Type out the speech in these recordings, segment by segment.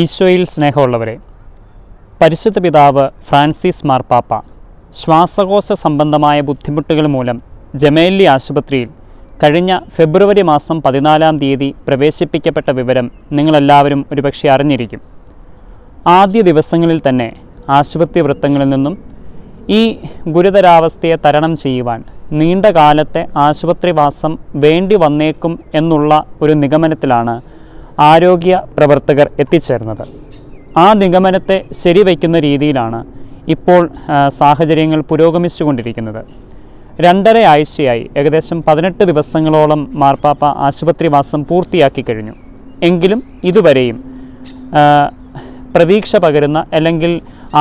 ഈശോയിൽ സ്നേഹമുള്ളവരെ പരിശുദ്ധ പിതാവ് ഫ്രാൻസിസ് മാർപ്പാപ്പ ശ്വാസകോശ സംബന്ധമായ ബുദ്ധിമുട്ടുകൾ മൂലം ജമേലി ആശുപത്രിയിൽ കഴിഞ്ഞ ഫെബ്രുവരി മാസം പതിനാലാം തീയതി പ്രവേശിപ്പിക്കപ്പെട്ട വിവരം നിങ്ങളെല്ലാവരും ഒരുപക്ഷെ അറിഞ്ഞിരിക്കും. ആദ്യ ദിവസങ്ങളിൽ തന്നെ ആശുപത്രി വൃത്തങ്ങളിൽ നിന്നും ഈ ഗുരുതരാവസ്ഥയെ തരണം ചെയ്യുവാൻ നീണ്ട കാലത്തെ ആശുപത്രിവാസം വേണ്ടി വന്നേക്കും എന്നുള്ള ഒരു നിഗമനത്തിലാണ് ആരോഗ്യ പ്രവർത്തകർ എത്തിച്ചേർന്നത്. ആ നിഗമനത്തെ ശരിവയ്ക്കുന്ന രീതിയിലാണ് ഇപ്പോൾ സാഹചര്യങ്ങൾ പുരോഗമിച്ചുകൊണ്ടിരിക്കുന്നത്. രണ്ടര ആഴ്ചയായി ഏകദേശം പതിനെട്ട് ദിവസങ്ങളോളം മാർപ്പാപ്പ ആശുപത്രിവാസം പൂർത്തിയാക്കി കഴിഞ്ഞു. എങ്കിലും ഇതുവരെയും പ്രതീക്ഷ പകരുന്ന അല്ലെങ്കിൽ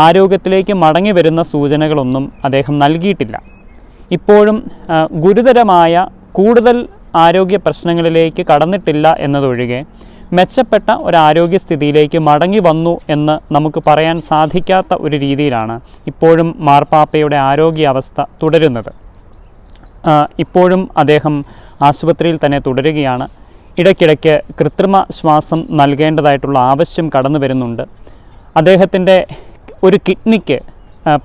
ആരോഗ്യത്തിലേക്ക് മടങ്ങി വരുന്ന സൂചനകളൊന്നും അദ്ദേഹം നൽകിയിട്ടില്ല. ഇപ്പോഴും ഗുരുതരമായ കൂടുതൽ ആരോഗ്യ പ്രശ്നങ്ങളിലേക്ക് കടന്നിട്ടില്ല എന്നതൊഴികെ മെച്ചപ്പെട്ട ഒരു ആരോഗ്യസ്ഥിതിയിലേക്ക് മടങ്ങി വന്നു എന്ന് നമുക്ക് പറയാൻ സാധിക്കാത്ത ഒരു രീതിയിലാണ് ഇപ്പോഴും മാർപ്പാപ്പയുടെ ആരോഗ്യാവസ്ഥ തുടരുന്നത്. ഇപ്പോഴും അദ്ദേഹം ആശുപത്രിയിൽ തന്നെ തുടരുകയാണ്. ഇടയ്ക്കിടയ്ക്ക് കൃത്രിമ ശ്വാസം നൽകേണ്ടതായിട്ടുള്ള ആവശ്യം കടന്നു വരുന്നുണ്ട്. അദ്ദേഹത്തിന്റെ ഒരു കിഡ്നിക്ക്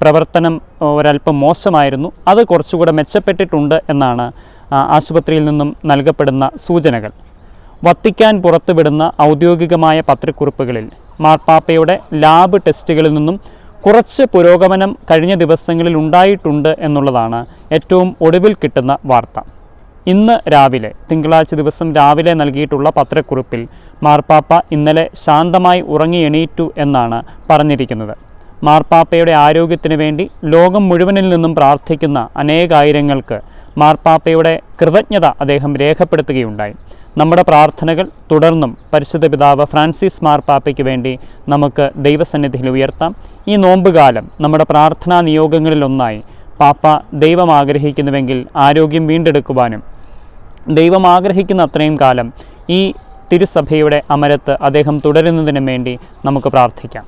പ്രവർത്തനം ഒരല്പം മോശമായിരുന്നു. അത് കുറച്ചുകൂടെ മെച്ചപ്പെട്ടിട്ടുണ്ട് എന്നാണ് ആശുപത്രിയിൽ നിന്നും നൽകപ്പെടുന്ന സൂചനകൾ. വത്തിക്കാൻ പുറത്തുവിടുന്ന ഔദ്യോഗികമായ പത്രക്കുറിപ്പുകളിൽ മാർപ്പാപ്പയുടെ ലാബ് ടെസ്റ്റുകളിൽ നിന്നും കുറച്ച് പുരോഗമനം കഴിഞ്ഞ ദിവസങ്ങളിൽ ഉണ്ടായിട്ടുണ്ട് എന്നുള്ളതാണ് ഏറ്റവും ഒടുവിൽ കിട്ടുന്ന വാർത്ത. ഇന്ന് രാവിലെ തിങ്കളാഴ്ച ദിവസം രാവിലെ നൽകിയിട്ടുള്ള പത്രക്കുറിപ്പിൽ മാർപ്പാപ്പ ഇന്നലെ ശാന്തമായി ഉറങ്ങി എണീറ്റു എന്നാണ് പറഞ്ഞിരിക്കുന്നത്. മാർപ്പാപ്പയുടെ ആരോഗ്യത്തിന് വേണ്ടി ലോകം മുഴുവനിൽ നിന്നും പ്രാർത്ഥിക്കുന്ന അനേകായിരങ്ങൾക്ക് മാർപ്പാപ്പയുടെ കൃതജ്ഞത അദ്ദേഹം രേഖപ്പെടുത്തുകയുണ്ടായി. നമ്മുടെ പ്രാർത്ഥനകൾ തുടർന്നും പരിശുദ്ധ പിതാവ് ഫ്രാൻസിസ് മാർപ്പാപ്പയ്ക്ക് വേണ്ടി നമുക്ക് ദൈവസന്നിധിയിൽ ഉയർത്താം. ഈ നോമ്പുകാലം നമ്മുടെ പ്രാർത്ഥനാ നിയോഗങ്ങളിലൊന്നായി പാപ്പ ദൈവം ആഗ്രഹിക്കുന്നുവെങ്കിൽ ആരോഗ്യം വീണ്ടെടുക്കുവാനും ദൈവം ആഗ്രഹിക്കുന്ന അത്രയും കാലം ഈ തിരുസഭയുടെ അമരത്ത് അദ്ദേഹം തുടരുന്നതിനും വേണ്ടി നമുക്ക് പ്രാർത്ഥിക്കാം.